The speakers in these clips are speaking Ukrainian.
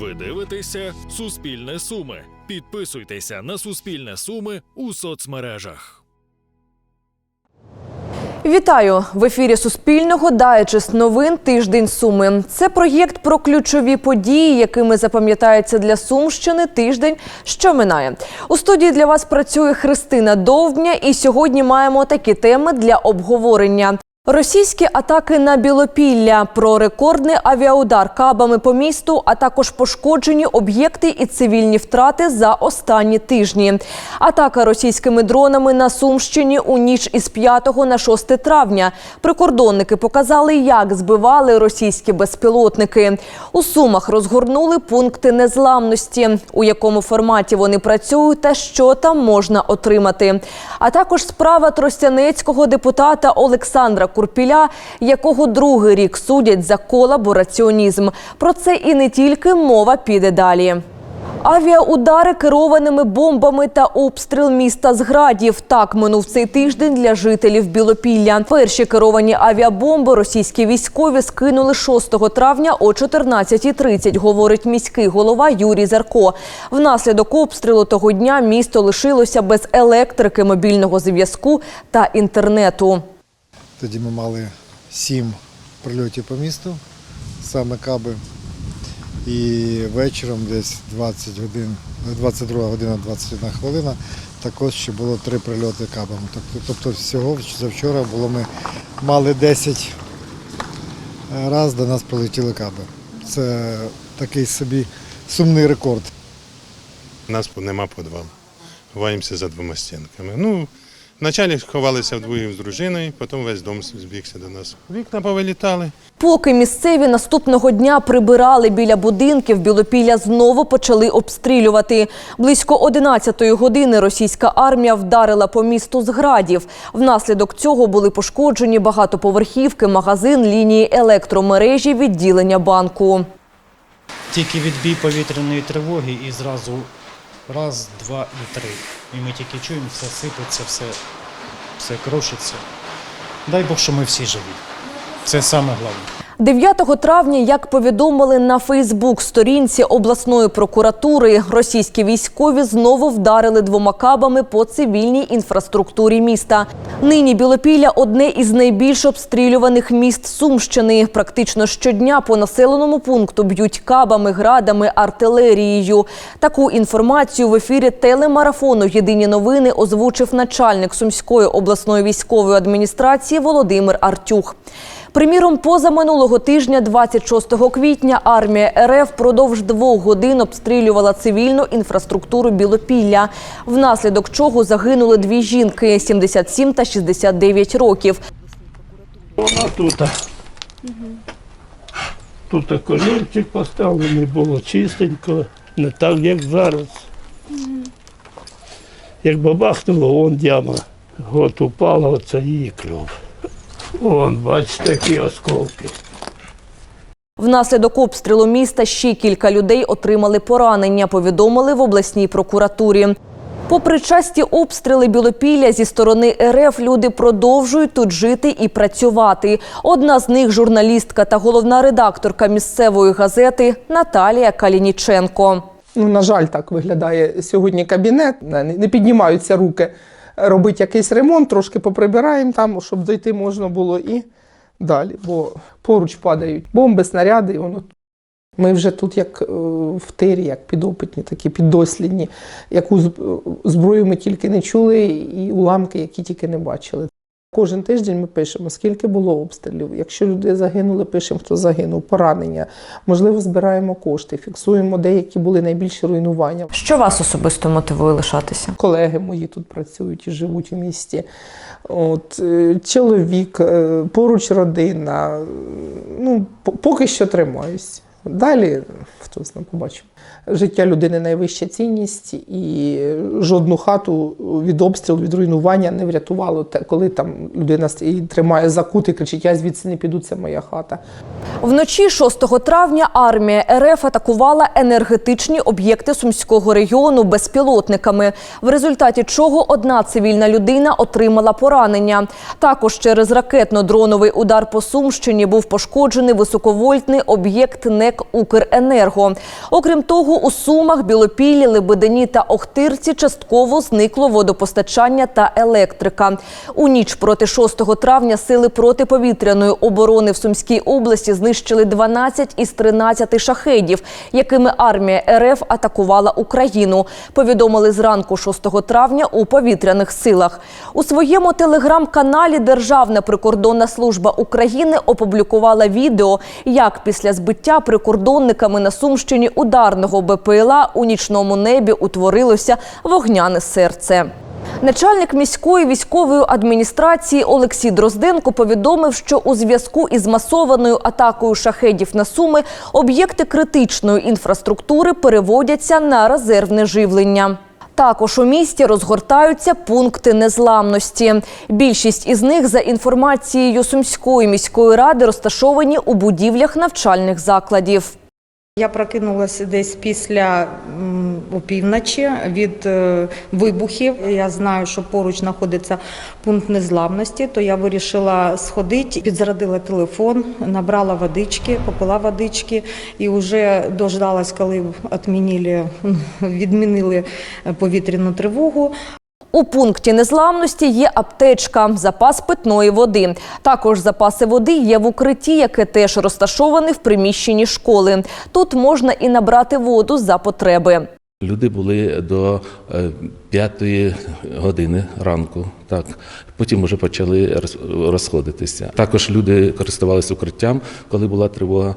Ви дивитеся Суспільне Суми. Підписуйтеся на Суспільне Суми у соцмережах. Вітаю в ефірі Суспільного Дайджест новин Тиждень Суми. Це проєкт про ключові події, якими запам'ятається для Сумщини тиждень, що минає. У студії для вас працює Христина Довбня, і сьогодні маємо такі теми для обговорення. Російські атаки на Білопілля про рекордний авіаудар кабами по місту, а також пошкоджені об'єкти і цивільні втрати за останні тижні. Атака російськими дронами на Сумщині у ніч із 5 на 6 травня. Прикордонники показали, як збивали російські безпілотники. У Сумах розгорнули пункти незламності, у якому форматі вони працюють та що там можна отримати. А також справа тростянецького депутата Олександра Курпіля, якого другий рік судять за колабораціонізм. Про це і не тільки мова піде далі. Авіаудари керованими бомбами та обстріл міста з градів. Так минув цей тиждень для жителів Білопілля. Перші керовані авіабомби російські військові скинули 6 травня о 14.30, говорить міський голова Юрій Зарко. Внаслідок обстрілу того дня місто лишилося без електрики, мобільного зв'язку та інтернету. Тоді ми мали сім прильотів по місту, саме каби. І вечором десь 20 годин, 22 година 21 хвилина також ще було три прильоти кабами. Тобто, тобто всього завчора було ми мали 10 разів до нас прилетіли каби. Це такий собі сумний рекорд. У нас нема підвалу. Ховаємося за двома стінками. Ну, вначалі ховалися вдвоє з дружиною, потім весь дом збігся до нас. Вікна повилітали. Поки місцеві наступного дня прибирали біля будинків, Білопілля знову почали обстрілювати. Близько 11-ї години російська армія вдарила по місту з градів. Внаслідок цього були пошкоджені багатоповерхівки, магазин, лінії електромережі, відділення банку. Тільки відбій повітряної тривоги і зразу раз, два і три. І ми тільки чуємо, все сипеться, все, все крушиться. Дай Бог, що ми всі живі. Це саме головне. 9 травня, як повідомили на Фейсбук-сторінці обласної прокуратури, російські військові знову вдарили двома кабами по цивільній інфраструктурі міста. Нині Білопілля – одне із найбільш обстрілюваних міст Сумщини. Практично щодня по населеному пункту б'ють кабами, градами, артилерією. Таку інформацію в ефірі телемарафону «Єдині новини» озвучив начальник Сумської обласної військової адміністрації Володимир Артюх. Приміром, поза минулого тижня, 26 квітня, армія РФ впродовж двох годин обстрілювала цивільну інфраструктуру Білопілля, внаслідок чого загинули дві жінки – 77 та 69 років. Вона тут. Тут колінчик поставлений, було чистенько, не так, як зараз. Як бабахнуло, вон яма. От упала, оце її клюв. Вон, бачите, які осколки. Внаслідок обстрілу міста ще кілька людей отримали поранення, повідомили в обласній прокуратурі. Попри часті обстріли Білопілля зі сторони РФ, люди продовжують тут жити і працювати. Одна з них журналістка та головна редакторка місцевої газети Наталія Калініченко. Ну, на жаль, так виглядає сьогодні кабінет. Не не піднімаються руки робити якийсь ремонт, трошки поприбираємо там, щоб дойти можна було і далі. Бо поруч падають бомби, снаряди, і воно. Ми вже тут, як е, в тирі, як підопитні, такі піддослідні. Яку зброю ми тільки не чули, і уламки, які тільки не бачили. Кожен тиждень ми пишемо, скільки було обстрілів. Якщо люди загинули, пишемо, хто загинув, поранення. Можливо, збираємо кошти, фіксуємо деякі були найбільші руйнування. Що вас особисто мотивує лишатися? Колеги мої тут працюють і живуть у місті. От, е, чоловік, е, поруч родина. Е, Ну, поки що тримаюсь. Далі хто знає, побачимо. Життя людини найвища цінність, і жодну хату від обстрілу, від руйнування не врятувало те, коли там людина тримає за кут і кричить: Я звідси не піду, це моя хата. Вночі 6 травня армія РФ атакувала енергетичні об'єкти Сумського регіону безпілотниками, в результаті чого одна цивільна людина отримала поранення. Також через ракетно-дроновий удар по Сумщині був пошкоджений високовольтний об'єкт НЕК НЕК Укренерго. Окрім того, у Сумах, Білопіллі, Лебедині та Охтирці частково зникло водопостачання та електрика. У ніч проти 6 травня сили протиповітряної оборони в Сумській області знищили 12 із 13 шахедів, якими армія РФ атакувала Україну. Повідомили зранку 6 травня у повітряних силах. У своєму телеграм-каналі Державна прикордонна служба України опублікувала відео, як після збиття прикордонниками на Сумщині ударного БПЛА у нічному небі утворилося вогняне серце. Начальник міської військової адміністрації Олексій Дрозденко повідомив, що у зв'язку із масованою атакою шахедів на суми об'єкти критичної інфраструктури переводяться на резервне живлення. Також у місті розгортаються пункти незламності. Більшість із них, за інформацією Сумської міської ради, розташовані у будівлях навчальних закладів. Я прокинулася десь після опівночі від е, вибухів. Я знаю, що поруч знаходиться пункт незламності, то я вирішила сходити, підзарядила телефон, набрала водички, попила водички і вже дождалась, коли відмінили, відмінили повітряну тривогу. У пункті незламності є аптечка, запас питної води. Також запаси води є в укритті, яке теж розташоване в приміщенні школи. Тут можна і набрати воду за потреби. Люди були до е, п'ятої години ранку. Так потім вже почали роз- розходитися. Також люди користувалися укриттям, коли була тривога.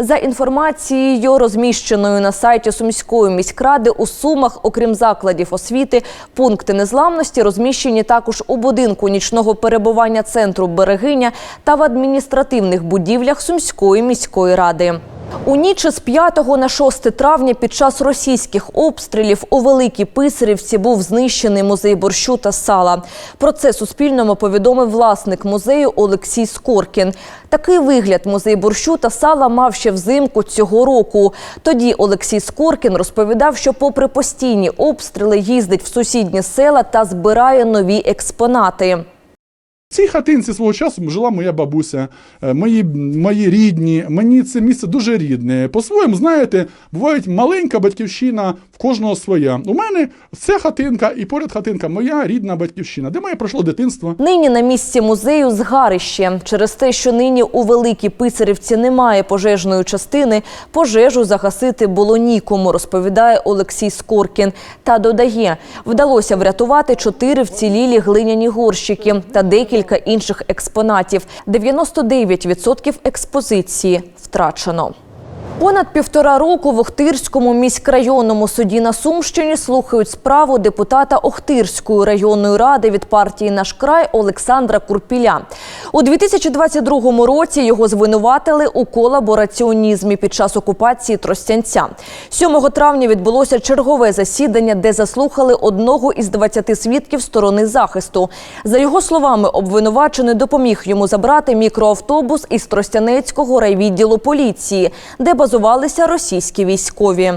За інформацією, розміщеною на сайті Сумської міськради, у Сумах, окрім закладів освіти, пункти незламності розміщені також у будинку нічного перебування центру Берегиня та в адміністративних будівлях Сумської міської ради. У ніч з 5 на 6 травня під час російських обстрілів у Великій Писарівці був знищений музей борщу та сала. Про це Суспільному повідомив власник музею Олексій Скоркін. Такий вигляд музей борщу та сала мав ще взимку цього року. Тоді Олексій Скоркін розповідав, що попри постійні обстріли їздить в сусідні села та збирає нові експонати. В цій хатинці свого часу жила моя бабуся, е, мої, мої рідні. Мені це місце дуже рідне. По-своєму, знаєте, буває маленька батьківщина, в кожного своя. У мене ця хатинка і поряд хатинка моя рідна батьківщина, де моє пройшло дитинство. Нині на місці музею згарище. Через те, що нині у Великій Писарівці немає пожежної частини, пожежу загасити було нікому, розповідає Олексій Скоркін. Та додає, вдалося врятувати чотири вцілілі глиняні горщики та декілька інших експонатів. 99% експозиції втрачено. Понад півтора року в Охтирському міськрайонному суді на Сумщині слухають справу депутата Охтирської районної ради від партії Наш край Олександра Курпіля. У 2022 році його звинуватили у колабораціонізмі під час окупації Тростянця. 7 травня відбулося чергове засідання, де заслухали одного із 20 свідків сторони захисту. За його словами, обвинувачений допоміг йому забрати мікроавтобус із Тростянецького райвідділу поліції, де базувалися російські військові.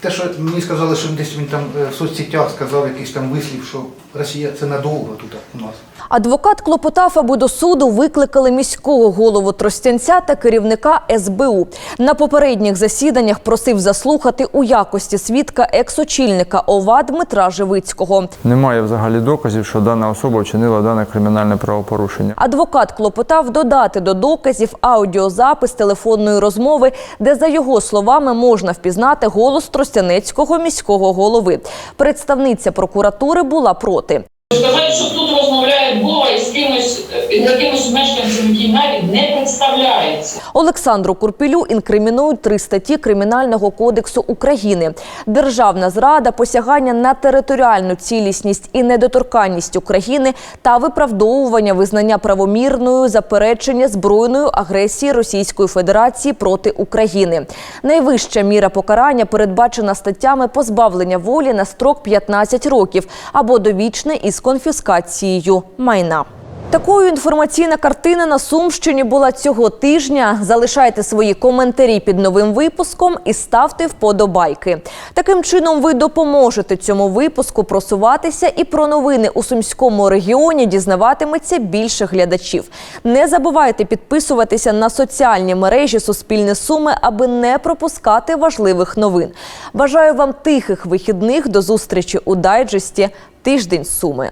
Те, що мені сказали, що десь він там е, в соцсетях сказав якийсь там вислів, що Росія це надовго тут у нас. Адвокат клопотав, аби до суду викликали міського голову Тростянця та керівника СБУ. На попередніх засіданнях просив заслухати у якості свідка екс-очільника ОВА Дмитра Живицького. Немає взагалі доказів, що дана особа вчинила дане кримінальне правопорушення. Адвокат клопотав додати до доказів аудіозапис телефонної розмови, де, за його словами, можна впізнати голос Тростянецького міського голови. Представниця прокуратури була проти. Сказати, що тут розмовляє Вова із кимось, е, якимось мешканцем, який навіть не представляється. Олександру Курпілю інкримінують три статті Кримінального кодексу України: державна зрада, посягання на територіальну цілісність і недоторканність України та виправдовування визнання правомірною заперечення збройної агресії Російської Федерації проти України. Найвища міра покарання передбачена статтями позбавлення волі на строк 15 років або довічне із конфіскацією майна. Такою інформаційна картина на Сумщині була цього тижня. Залишайте свої коментарі під новим випуском і ставте вподобайки. Таким чином ви допоможете цьому випуску просуватися і про новини у сумському регіоні дізнаватиметься більше глядачів. Не забувайте підписуватися на соціальні мережі Суспільне Суми, аби не пропускати важливих новин. Бажаю вам тихих вихідних. До зустрічі у дайджесті Тиждень Суми.